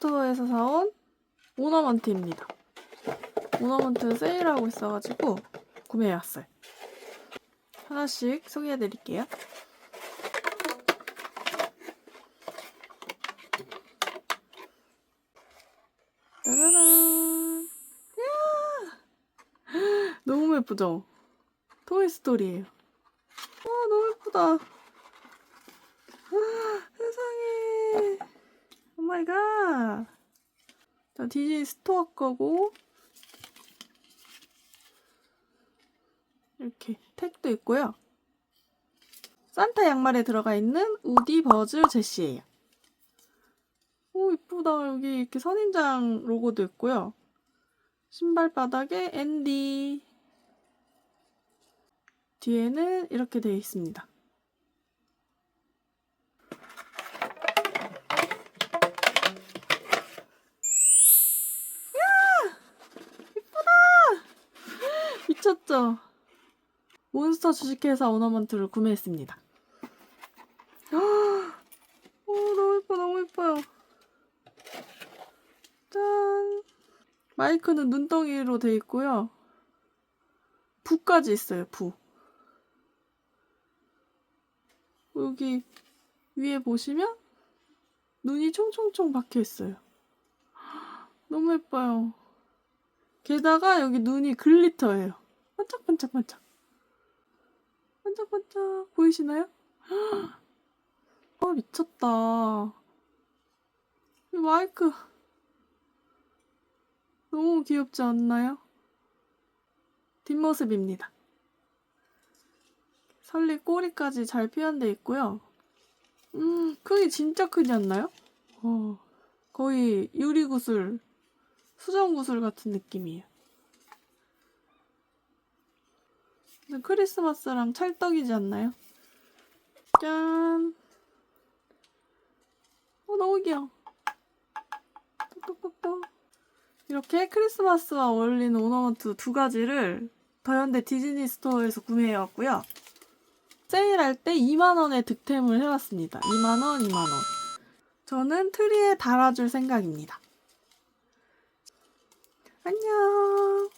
스토어에서 사온 오너먼트입니다. 오너먼트 세일하고 있어가지고 구매해왔어요. 하나씩 소개해드릴게요. 짜라란. 이야! 너무 예쁘죠? 토이스토리예요. 와 너무 예쁘다. 아, 세상에. 오 마이 갓. 자, 디즈니 스토어 거고 이렇게 택도 있고요. 산타 양말에 들어가 있는 우디 버즈 제시예요. 오 이쁘다. 여기 이렇게 선인장 로고도 있고요. 신발 바닥에 앤디. 뒤에는 이렇게 되어 있습니다. 미쳤죠? 몬스터 주식회사 오너먼트를 구매했습니다. 오, 너무 예뻐, 너무 예뻐요. 짠. 마이크는 눈덩이로 돼 있고요. 부까지 있어요, 부. 여기 위에 보시면 눈이 총총총 박혀 있어요. 너무 예뻐요. 게다가 여기 눈이 글리터예요. 반짝반짝반짝. 반짝반짝. 보이시나요? 아, 미쳤다. 이 마이크. 너무 귀엽지 않나요? 뒷모습입니다. 설리 꼬리까지 잘 표현되어 있고요. 음, 크기 진짜 크지 않나요? 어, 거의 유리구슬, 수정구슬 같은 느낌이에요. 크리스마스랑 찰떡이지 않나요? 짠! 어, 너무 귀여워. 똑똑똑똑. 이렇게 크리스마스와 어울리는 오너먼트 두 가지를 더현대 디즈니 스토어에서 구매해왔고요. 세일할 때 2만원에 득템을 해왔습니다. 2만원, 2만원. 저는 트리에 달아줄 생각입니다. 안녕.